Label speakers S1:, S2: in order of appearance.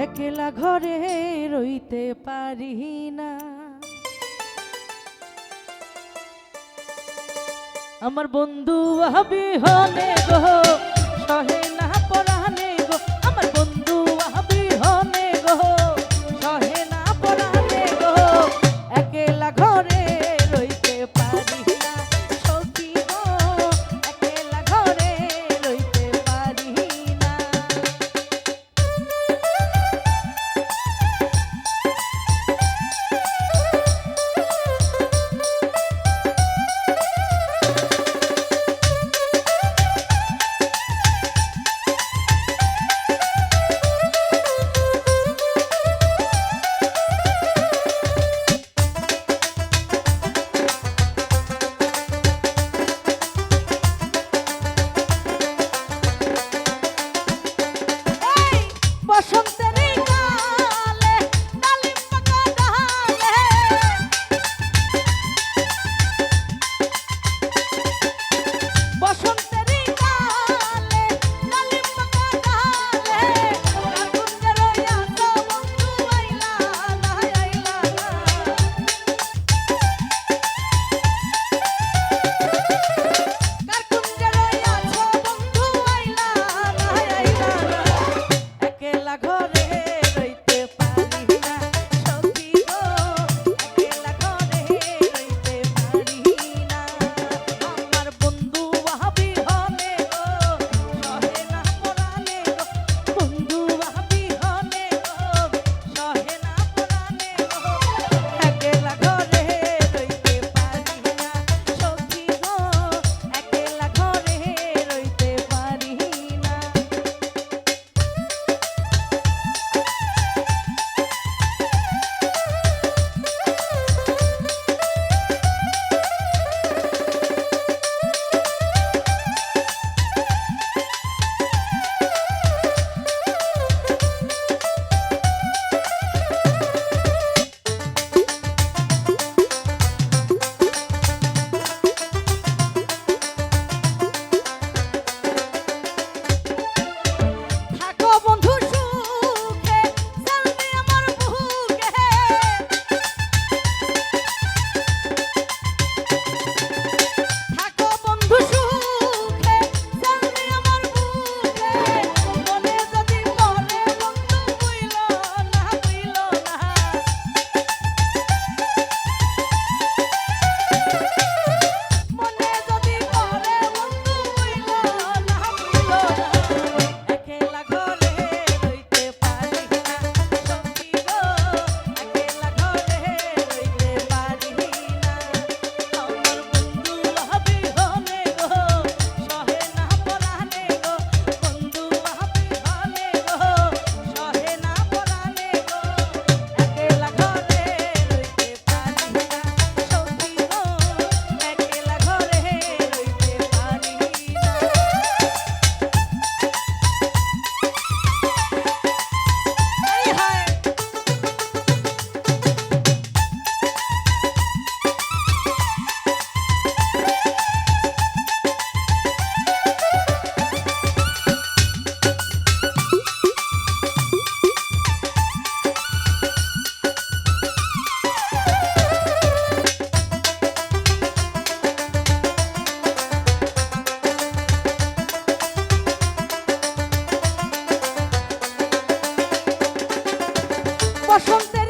S1: একলা ঘরে রইতে পারি না। আমার বন্ধু হবি হনে গো সহে না পরানে বসন্তে